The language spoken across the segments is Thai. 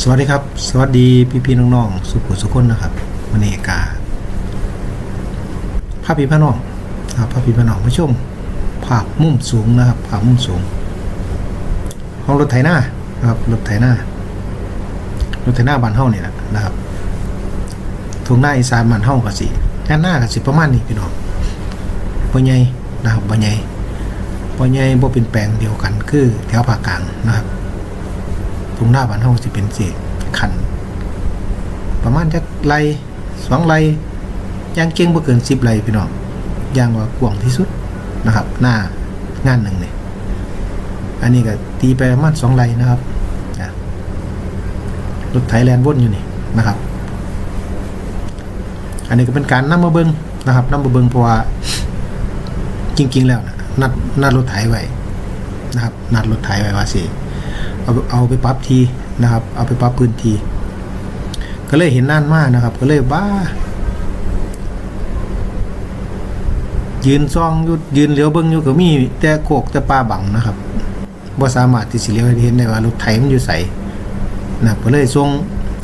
สวัสดีครับ สวัสดีพี่พี่ๆน้องๆ สุขุสุขคนนะครับวันนี้กาภาพพี่พี่น้องนะครับภาพพี่พี่น้องผู้ชมภาพมุมสูงนะครับภาพมุมสูง ของรถไถหน้านะครับรถไถหน้ารถไถหน้าบ้านเฮาเนี่แหละนะครับทงหน้าอีสานบ้านเฮากสิงานหน้ากสิประมาณนี้พี่น้องบ่ใหญ่นะครับบ่ใหญ่บ่ใหญ่บ่เป็นแปลงเดียวกัน คือแถวภาคกลางนะครับ ตรงหน้าบ้านเฮาสิเป็นสิขัน ประมาณจักไรสองไรย่างเก่งบ่เกินสิบไรพี่น้องย่างว่ากว้างที่สุดนะครับ หน้างานหนึ่งเนี่ยอันนี้ก็ตีไปประมาณสองไรนะครับรถไถแลนด์วนอยู่นี่นะครับ อันนี้ก็เป็นการนำมาเบิงนะครับนำมาเบิงเพราะว่าจริง ๆ แล้วนะนัดนัดรถไถไว้นะครับ นัดรถไถไว้ว่าสิ เอาเอาไปปรับทีนะครับ เอาไปปรับพื้นที ก็เลยเห็นน่านมากนะครับ ก็เลยบ้า ยืนซองยุดยืนเหลียวเบิ้งอยู่ก็มีแต่โคกแต่ปลาบังนะครับบ่สามารถที่สิเหลียวเห็นได้ว่ารถไถมันอยู่ใสนะครับก็เลยส่ง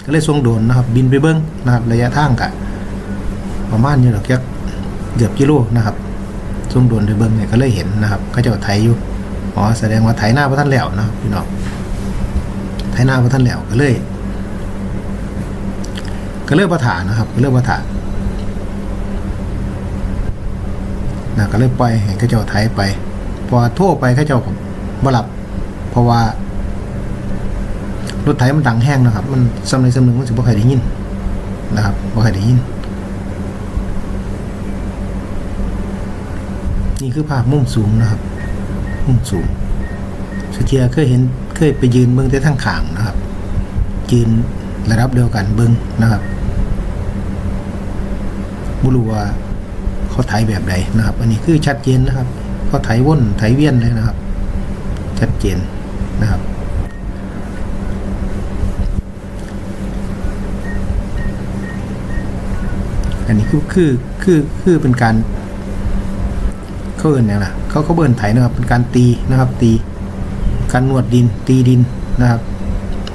ก็เลยส่งโดนนะครับ บินไปเบิ้งนะครับระยะทางกะประมาณอยู่หรอกแค่เกือบกิโลนะครับส่งโดนไปเบิ้งเนี่ยก็เลยเห็นนะครับเขาเจ้าไถอยู่อ๋อแสดงว่าไถหน้าพระท่านแล้วนะพี่น้อง ไถหน้าพระท่านแล้วก็เลย ก็เลิกประถานนะครับ ก็เลิกประถานนะก็เลยปล่อยให้เข้าเจ้าไถไป พอโทรไปข้าเจ้าก็บ่หลับ เพราะว่ารถไถมันดังแห้งนะครับ มันสำเร็จสำนึงมันสิบ่ใครได้ยินนะครับบ่ใครได้ยิน นี่คือภาพมุมสูงนะครับ มุมสูงสุเทียเคยเห็น เคยไปยืนเบิ้งแต่ทั้งขางนะครับ ยืนระดับเดียวกันเบิ้งนะครับบุรู้ว่าเขาไถแบบใดนะครับ อันนี้คือชัดเจนนะครับเขาไถว่นไถเวียนเลยนะครับ ชัดเจนนะครับ อันนี้คือคือคือคือเป็นการเขาเอินอย่างไรเขาเขาเบิร์นไถนะครับเป็นการตีนะครับตี การนวดดินตีดินนะครับ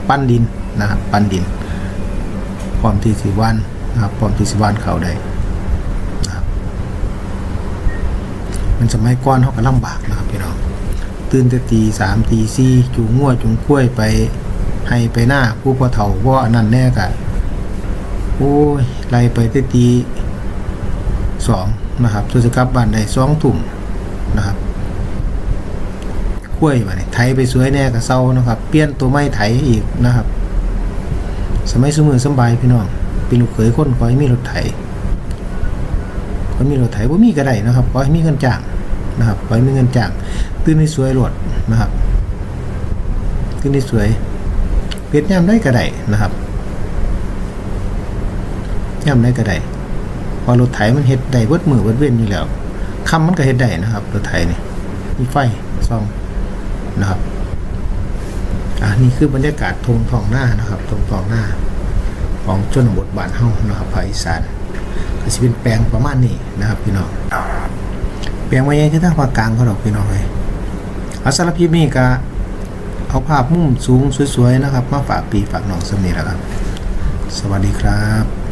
ปั้นดินนะครับปั้นดินพร้อมที่สิวันนะครับพร้อมที่สิวันเขาได้นะครับมันสมัยก่อนเขาก็ลำบากนะครับพี่น้องตื่นแต่ตีสามตีสี่จูงงัวจูงกล้วยไปให้ไปหน้าผู้พ่อเฒ่าพ่ออันนั้นแน่กะโอ้ยไล่ไปแต่ตีสองนะครับสุดสกับบ้านได้สองถุ่มนะครับ กล้วยมาเนี่ยไถไปสวยแน่กับเศร้านะครับเปลี่ยนตัวไม้ไถอีกนะครับ สมัยสมือสบายพี่น้องเป็นลูกเขยคนขอให้มีรถไถขอให้มีรถไถว่ามีก็ได้นะครับขอให้มีเงินจ้างนะครับขอให้มีเงินจ้างตื่นให้สวยรถนะครับตื่นให้สวยเพียรย่ำได้ก็ได้นะครับย่ำได้ก็ได้พอรถไถมันเฮ็ดได้เบิดมือเบิดเว้นอยู่แล้วคำมันก็เฮ็ดได้นะครับรถไถนี่มีไฟซอง นะครับอ่านี่คือบรรยากาศทงทองหน้านะครับทงทองหน้า ของชนบทบ้านเฮานะครับภาคอีสานก็สิเป็นแปลงประมาณนี้นะครับพี่น้องแปลงไว้ยังที่ทางภาคกลางเขาดอกพี่น้องเลยเอาสารบคลิปนี้ก็เอาภาพมุมสูงสวยๆนะครับมาฝากปีฝากน้องสำนีแล้วครับ สวัสดีครับ